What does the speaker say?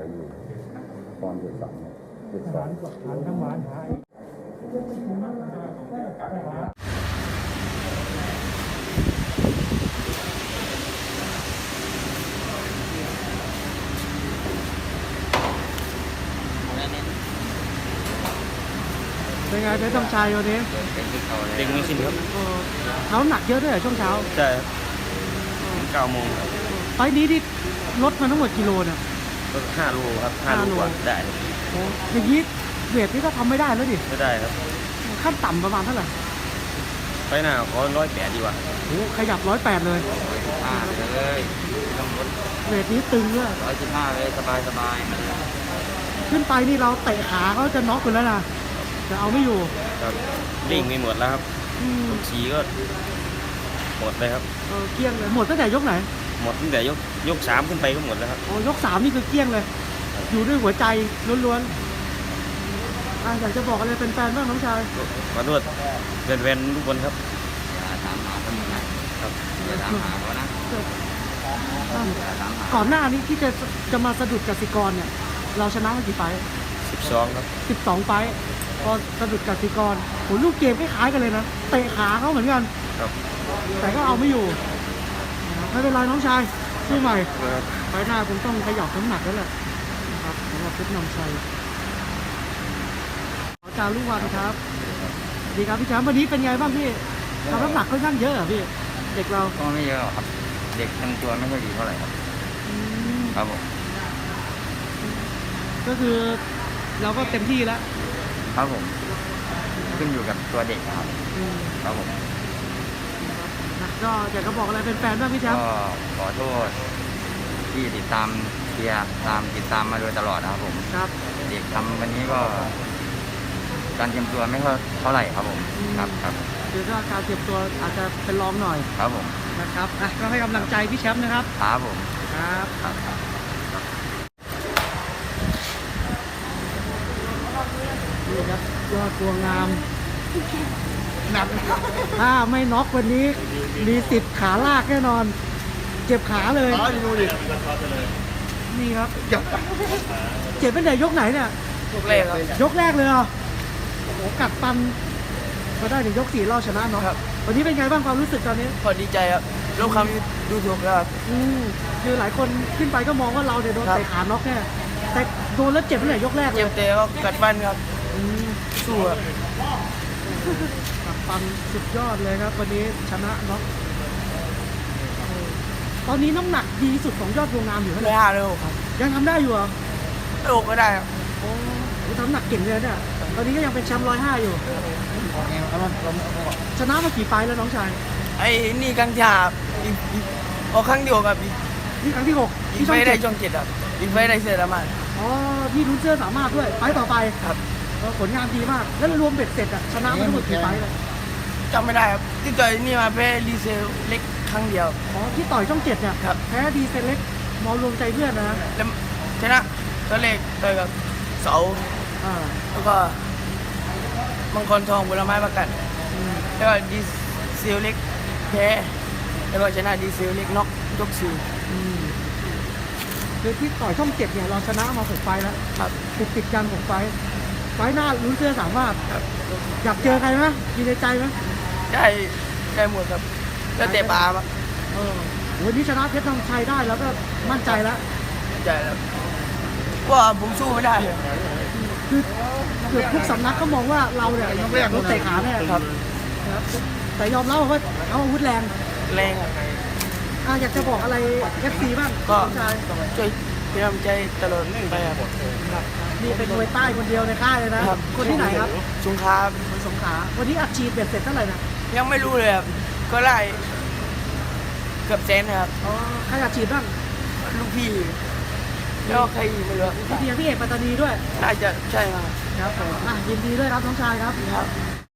ืออยู่ปอนเด์เจ็ดสองเจ็ดอาสอหางรอาหารทั้งหวานหายเป็นไงเพชรต้องชัยวันนี้เด็กมีสินครับเขาหนักเยอะด้วยเหรอช่วงเช้า ใช่เก้าโมงไฟนี้ที่ลดมาทั้งหมดกิโลเนี่ย ก็ห้าโลครับห้าห้าโลโลกว่าได้ครับโอ้อย่างนี้เวทนี่ก็ทำไม่ได้แล้วดิ ไม่ได้ครับ ขั้นต่ำประมาณเท่าไหร่ไปหน้าขอร้อยแปดดีกว่าโอ้ขยับร้อยแปดเลย ห้าเลยต้องลดเวทนี้ตึงด้วยร้อยสิบห้าเลยสบายสบายขึ้นไปนี่เราเตะขาเขาจะน็อกอยู่แล้วนะแต่เอาไม่อยู่ครับลิงไม่หมดแล้วครับอืมทุกชีก็หมดเลยครับ เออเกลี้ยงเลยหมดตั้งแต่ยกไหน หมดตั้งแต่ยกยกสามขึ้นไปก็หมดแล้วครับอ๋อยกสามนี่คือเกลี้ยงเลย อยู่ด้วยหัวใจล้วนๆอะอยากจะบอกอะไรเป็นแฟนๆบ้างน้องชาย ขอโทษแฟนๆทุกคนครับถามหาคนหนึ่งนะครับอย่าถามหาเขานะอะอย่าถามหาก่อนหน้านี้ที่จะจะมาสะดุดกสิกรเนี่ย เราชนะมากี่ไฟท์สิบสองครับสิบสองไฟท์พอสะดุดกสิกรโหลูกเกมคล้ายๆกันเลยนะ เตะขาเขาเหมือนกัน ครับ แต่ก็เอาไม่อยู่ ไม่เป็นไรน้องชายสู้ใหม่ไฟล์หน้าคงต้องขยับน้ำหนักแล้วแหละนะครับสำหรับเพชรนำชัยอาจารย์ลูกวันครับ ดีครับพี่แชมป์วันนี้เป็นไงบ้างพี่ทำน้ำหนักค่อนข้างเยอะเหรอพี่เด็กเราก็ไม่เยอะหรอกครับ เด็กทำตัวไม่ค่อยดีเท่าไหร่ครับอืมครับผมก็คือเราก็เต็มที่แล้ว ครับผม ขึ้นอยู่กับตัวเด็กครับอืมครับผมนะ ก็อยากจะบอกอะไรเป็นแฟนๆบ้างพี่แชมก็ป์ขอโทษที่ติดตามเชียร์ตามติดตามมาโดยตลอดนะครับผมครับเด็กทำวันนี้ก็ การเตรียมตัวไม่ค่อยเท่าไหร่ครับผมครับครับคือก็การเตรียมตัวอาจจะเป็นรองหน่อยครับผมนะครับอะก็ให้กำลังใจพี่แชมป์นะครับครับผมครับครับครับนี่ครับยอดตัวงาม หนักถ้าไม่น็อกวันนี้ มีสิทธิ์ขาลากแน่นอน เจ็บขาเลยนี่ครับเจ็บเป็นแต่ยกไหนเนี่ย ยกแรกครับยกแรกเลยเหรอโอ้โหกัดฟันมาได้ถึงยกสี่รอบชนะเนาะครับ วันนี้เป็นไงบ้างความรู้สึกตอนนี้ พอดีใจครับลูกคำดูถูกแล้วครับ อืมคือหลายคนขึ้นไปก็มองว่าเราเนี่ยโดนครับ เตะขาน็อกแน่แต่โดนแล้วเจ็บเป็นแต่ยกแรกเลเจ็ยบเตะก็กัดฟันครับ อืมสู้ครับ กัดฟันสุดยอดเลยครับ วันนี้ชนะน็อกเออตอนนี้น้ำหนักดีที่สุดของยอดดวงงามอยู่เท่าไหเลร่ยห้าเลยหกครับยังทำได้อยู่เหรอเลยหกก็ได้ครับโอ้โหทำน้ำหนักเก่งเลยเนี่ยตอนนี้ก็ยังเป็นแชมป์ร้อยห้าอยู่ ชนะมากี่ไฟล์แล้วน้องชายไอ้นี่กังชาอีกอีกออกครั้งเดียวกับอีกนี่ครั้งที่หกอีที่กช่ไฟองได้เจ็ดช่องเจ็ดครับอีกไฟได้เสือละมันอ๋อที่ลุ้นเสื้อสามารถด้วยไฟล์ต่อไปครับ เออผลงานดีมาก แล้วรวมเบ็ดเสร็จอะชนะมาทั้งหมดกี่ไฟล์เลยจำไม่ได้ครับที่ต่อยนี่มาแพ้รีเซลเล็กครั้งเดียว อ๋อที่ต่อยช่องเจ็ดเนี่ยครับ แพ้ดีเซนเล็กมอรวมใจเพื่อนนะ แล้วชนะตัวเล็กต่อยกับเสาอ่าแล้วก็มังกรทองผลไม้ประกัน อืมแล้วก็ดีเซลเล็กแพ้แล้วก็ชนะดีเซลเล็กน็อกยกสี่อืมคือที่ต่อยช่องเจ็ดเนี่ยเราชนะมาหกไฟล์แล้วครับติดติดกันหกไฟล์ ไฟล์หน้าลุ้นเสื้อสามารถครับอยากเจอใครไหมมีในใจไหมได้ได้หมดครับแล้วแต่ปลาครับเออวันนี้ชนะเพชรทองชัยได้แล้วก็มั่นใจแล้วใช่แล้วว่าผมสู้ไม่ได้คือเกือบทุกสำนักก็มองว่าเราเนี่ยรถเตะขาแน่ครับนะครับแต่ยอมรับว่าเขาอาวุธแรงแรงครับอะอยากจะบอกอะไรเอฟซีบ้างก็น้องชายช่วย เป็นกำลังใจตลอดไปครับนี่เป็นมวยใต้คนเดียวในค่ายเลยนะครับคนที่ไหนครับสงครามคนสงขลาวันนี้อัดฉีดเบ็ดเสร็จเท่าไหร่นะยังไม่รู้เลยครับก็ไล่เกือบแสนนะครับอ๋อใครอัดฉีดบ้างลูกพี่แล้วใครอีกไม่รู้พี่เพียงพี่เอกปัตตานีด้วยน่าจะใช่ครับครับผมอะยินดีด้วยครับน้องชายครับครับ